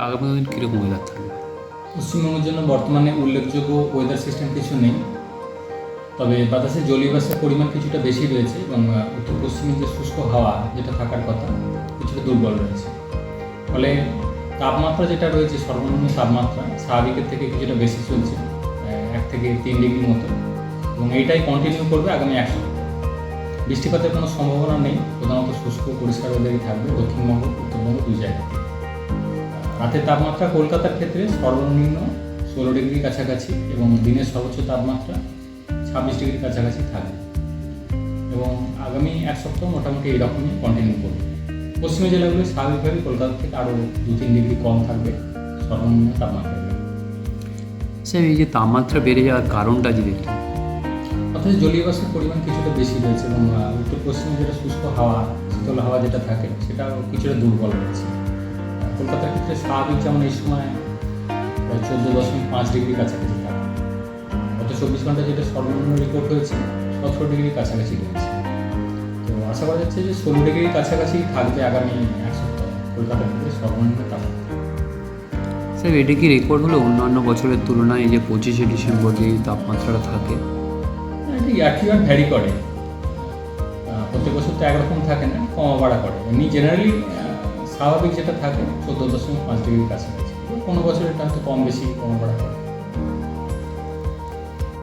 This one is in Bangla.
আগামী দিন কীরকম ওয়েদার থাকবে? পশ্চিমবঙ্গের জন্য বর্তমানে উল্লেখযোগ্য ওয়েদার সিস্টেম কিছু নেই। তবে বাতাসে জলীয় বাষ্পের পরিমাণ কিছুটা বেশি রয়েছে এবং উত্তর পশ্চিমের যে শুষ্ক হাওয়া যেটা থাকার কথা, কিছুটা দুর্বল রয়েছে। ফলে তাপমাত্রা যেটা রয়েছে, সর্বনিম্ন তাপমাত্রা স্বাভাবিকের থেকে কিছুটা বেশি চলছে এক থেকে তিন ডিগ্রি মতো। এবং এইটাই কন্টিনিউ করবে আগামী এক সপ্তাহ। বৃষ্টিপাতের কোনো সম্ভাবনা নেই। প্রধানত শুষ্ক, পরিষ্কার ওদেরই থাকবে। দক্ষিণবঙ্গ, উত্তরবঙ্গ দুই জায়গাতে রাতের তাপমাত্রা কলকাতার ক্ষেত্রে সর্বনিম্ন ষোলো ডিগ্রি কাছাকাছি এবং দিনের সর্বোচ্চ তাপমাত্রা ছাব্বিশ ডিগ্রি কাছাকাছি থাকবে। এবং আগামী এক সপ্তাহ মোটামুটি এইরকমই কন্টিনিউ করবে। পশ্চিমী জেলাগুলি স্বাভাবিকভাবেই কলকাতা থেকে আরও দু তিন ডিগ্রি কম থাকবে সর্বনিম্ন তাপমাত্রা। স্যার এই যে তাপমাত্রা বেড়ে যাওয়ার কারণটা যদি একটু অথচ জলীয় বাষ্পের পরিমাণ কিছুটা বেশি রয়েছে এবং উত্তর পশ্চিমে যেটা শুষ্ক হাওয়া শীতল হাওয়া যেটা থাকে সেটাও কিছুটা দুর্বল রয়েছে। কলকাতার ক্ষেত্রে স্বাভাবিক যেমন এই সময় প্রায় চোদ্দ দশমিক পাঁচ ডিগ্রি কাছাকাছি থাকে। গত চব্বিশ ঘণ্টা যেটা সর্বনিম্ন রিপোর্ট হয়েছে সতেরো ডিগ্রি কাছাকাছি রয়েছে। তো আশা করা যাচ্ছে যে ষোলো ডিগ্রি কাছাকাছি থাকবে আগামী এক সপ্তাহ। কলকাতার ক্ষেত্রে সর্বনিম্ন তাপমাত্রা। স্যার এটা কি রেকর্ড হলো অন্যান্য বছরের তুলনায় এই যে পঁচিশে ডিসেম্বর যে তাপমাত্রাটা থাকে? এটা ইয়ার টু ইয়ার ভ্যারি করে। প্রত্যেক বছর তো একরকম থাকে না কমা বাড়া করে। এমনি জেনারেলি স্বাভাবিক যেটা থাকে চোদ্দ দশমিক পাঁচ ডিগ্রির কাছাকাছি। কোনো বছর এটা হয়তো কম বেশি কমা বাড়া করে